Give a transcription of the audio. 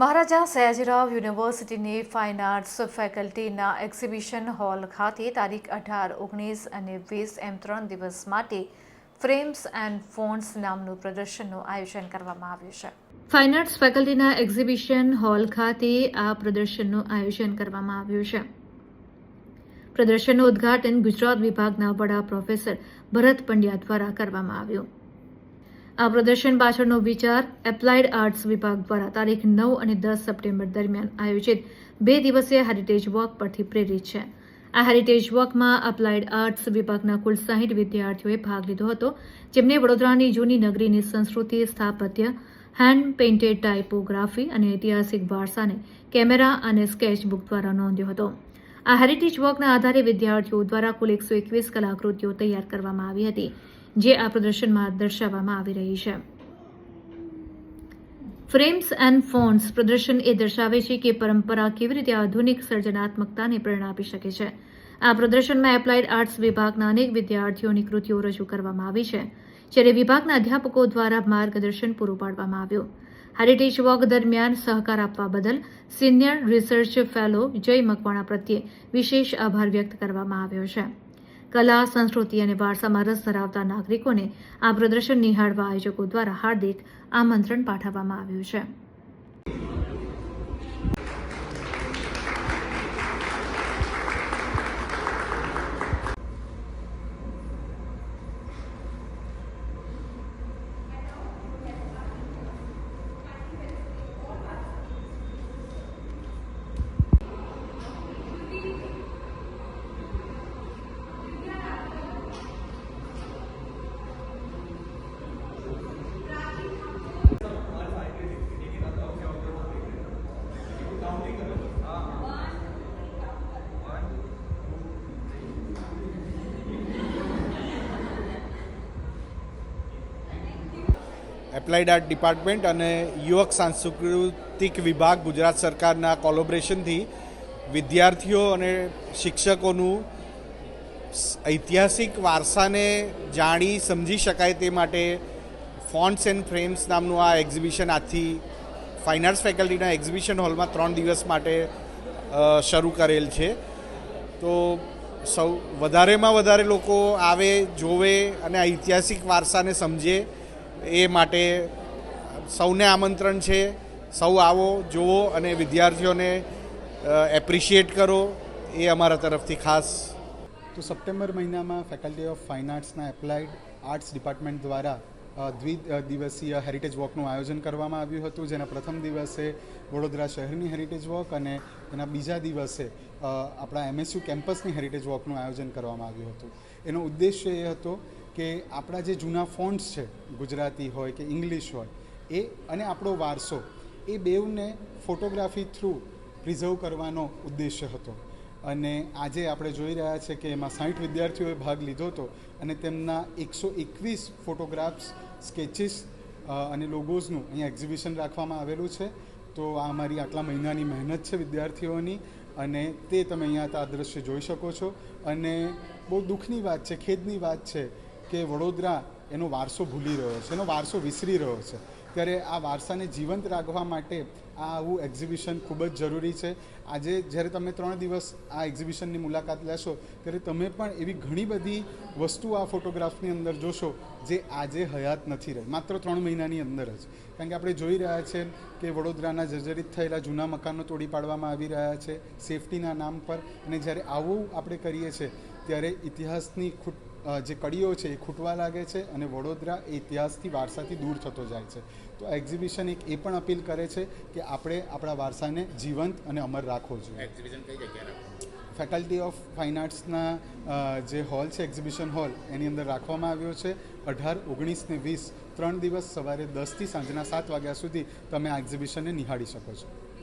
મહારાજા સયાજીરાવ યુનિવર્સિટીની fine arts ફેકલ્ટીના exhibition hall ખાતે તારીખ અઢાર, ઓગણીસ અને વીસ એમ ત્રણ દિવસ માટે ફ્રેમ્સ એન્ડ ફોન્સ નામનું પ્રદર્શનનું આયોજન કરવામાં આવ્યું છે. ફાઇન આર્ટ્સ ફેકલ્ટીના એક્ઝિબિશન હોલ ખાતે આ પ્રદર્શનનું આયોજન કરવામાં આવ્યું છે. પ્રદર્શનનું ઉદ્ઘાટન ગુજરાત વિભાગના વડા પ્રોફેસર ભરત પંડ્યા દ્વારા કરવામાં આવ્યું. આ પ્રદર્શન પાછળનો વિચાર એપ્લાઇડ આર્ટ્સ વિભાગ દ્વારા તારીખ નવ અને દસ સપ્ટેમ્બર દરમિયાન આયોજિત બે દિવસીય હેરિટેજ વોક પરથી પ્રેરિત છે. આ હેરિટેજ વોકમાં અપ્લાઇડ આર્ટ્સ વિભાગના કુલ સાહીઠ વિદ્યાર્થીઓએ ભાગ લીધો હતો, જેમને વડોદરાની જૂની નગરીની સંસ્કૃતિ, સ્થાપત્ય હેન્ડ પેઇન્ટેડ ટાઇપોગ્રાફી અને ઐતિહાસિક વારસાને કેમેરા અને સ્કેચ બુક દ્વારા નોંધ્યો હતો. આ હેરિટેજ વોકના આધારે વિદ્યાર્થીઓ દ્વારા કુલ એકસો એકવીસ કલાકૃતિઓ તૈયાર કરવામાં આવી હતી. જે આ પ્રદર્શનમાં દર્શાવવામાં આવી રહી છે. ફ્રેમ્સ એન્ડ ફોન્સ પ્રદર્શન એ દર્શાવે છે કે પરંપરા કેવી રીતે આધુનિક સર્જનાત્મકતાને પ્રેરણા આપી શકે છે. આ પ્રદર્શનમાં એપ્લાઇડ આર્ટ્સ વિભાગના અનેક વિદ્યાર્થીઓની કૃતિઓ રજૂ કરવામાં આવી છે, જ્યારે વિભાગના અધ્યાપકો દ્વારા માર્ગદર્શન પૂરું પાડવામાં આવ્યું. હેરિટેજ વોક દરમિયાન સહકાર આપવા બદલ સિનિયર રિસર્ચ ફેલો જય મકવાણા પ્રત્યે વિશેષ આભાર વ્યક્ત કરવામાં આવ્યો છે. કલા, સંસ્કૃતિ અને વારસામાં રસ ધરાવતા નાગરિકોને આ પ્રદર્શન નિહાળવા આયોજકો દ્વારા હાર્દિક આમંત્રણ પાઠવવામાં આવ્યું છે. એપ્લાઇડ આર્ટ ડિપાર્ટમેન્ટ અને યુવક સાંસ્કૃતિક વિભાગ ગુજરાત સરકારના કોલોબરેશનથી વિદ્યાર્થીઓ અને શિક્ષકોનું ઐતિહાસિક વારસાને જાણી સમજી શકાય તે માટે ફોન્ટ્સ એન્ડ ફ્રેમ્સ નામનું આ એક્ઝિબિશન આજથી ફાઇન આર્ટ્સ ફેકલ્ટીના એક્ઝિબિશન હોલમાં ત્રણ દિવસ માટે શરૂ કરેલ છે. તો સૌ, વધારેમાં વધારે લોકો આવે, જોવે અને ઐતિહાસિક વારસાને સમજે એ માટે સૌને આમંત્રણ છે. સૌ આવો, જુઓ અને વિદ્યાર્થીઓને એપ્રિશિએટ કરો એ અમારા તરફથી ખાસ. તો સપ્ટેમ્બર મહિનામાં ફેકલ્ટી ઓફ ફાઇન આર્ટ્સના એપ્લાઇડ આર્ટ્સ ડિપાર્ટમેન્ટ દ્વારા દ્વિ દિવસીય હેરિટેજ વોકનું આયોજન કરવામાં આવ્યું હતું, જેના પ્રથમ દિવસે વડોદરા શહેરની હેરિટેજ વોક અને એના બીજા દિવસે આપણા એમએસયુ કેમ્પસની હેરિટેજ વોકનું આયોજન કરવામાં આવ્યું હતું. એનો ઉદ્દેશ્ય એ હતો કે આપણા જે જૂના ફોન્ટ્સ છે, ગુજરાતી હોય કે ઇંગ્લિશ હોય, એ અને આપણો વારસો, એ બેવને ફોટોગ્રાફી થ્રુ પ્રિઝર્વ કરવાનો ઉદ્દેશ્ય હતો. અને આજે આપણે જોઈ રહ્યા છે કે એમાં સાઠ વિદ્યાર્થીઓએ ભાગ લીધો હતો અને તેમના એકસો એકવીસ ફોટોગ્રાફ્સ, સ્કેચીસ અને લોગોઝનું અહીંયા એક્ઝિબિશન રાખવામાં આવેલું છે. તો આ અમારી આટલા મહિનાની મહેનત છે વિદ્યાર્થીઓની અને તે તમે અહીંયા આ દ્રશ્ય જોઈ શકો છો. અને બહુ દુઃખની વાત છે, ખેદની વાત છે કે વડોદરા એનો વારસો ભૂલી રહ્યો છે એનો વારસો વિસરી રહ્યો છે. ત્યારે આ વારસાને જીવંત રાખવા માટે આ આવું એક્ઝિબિશન ખૂબ જ જરૂરી છે. આજે જ્યારે તમે ત્રણ દિવસ આ એક્ઝિબિશનની મુલાકાત લેશો ત્યારે તમે પણ એવી ઘણી બધી વસ્તુ આ ફોટોગ્રાફની અંદર જોશો જે આજે હયાત નથી રહી. માત્ર ત્રણ મહિનાની અંદર જ. કારણ કે આપણે જોઈ રહ્યા છે કે વડોદરાના જર્જરિત થયેલા જૂના મકાનો તોડી પાડવામાં આવી રહ્યા છે સેફટીના નામ પર. અને જ્યારે આવું આપણે કરીએ છીએ ત્યારે ઇતિહાસની અ, જે કડીઓ છે એ ખૂટવા લાગે છે અને વડોદરા એ ઇતિહાસથી વારસાથી દૂર થતો જાય છે. તો આ એક્ઝિબિશન એક એ પણ અપીલ કરે છે કે આપણે આપણા વારસાને જીવંત અને અમર રાખવો જોઈએ. એક્ઝિબિશન કઈ જગ્યાએ ફેકલ્ટી ઓફ ફાઇન આર્ટ્સના જે હોલ છે એક્ઝિબિશન હોલ એની અંદર રાખવામાં આવ્યો છે. અઢાર ઓગણીસ ને વીસ ત્રણ દિવસ સવારે દસથી સાંજના સાત વાગ્યા સુધી તમે આ એક્ઝિબિશનને નિહાળી શકો છો.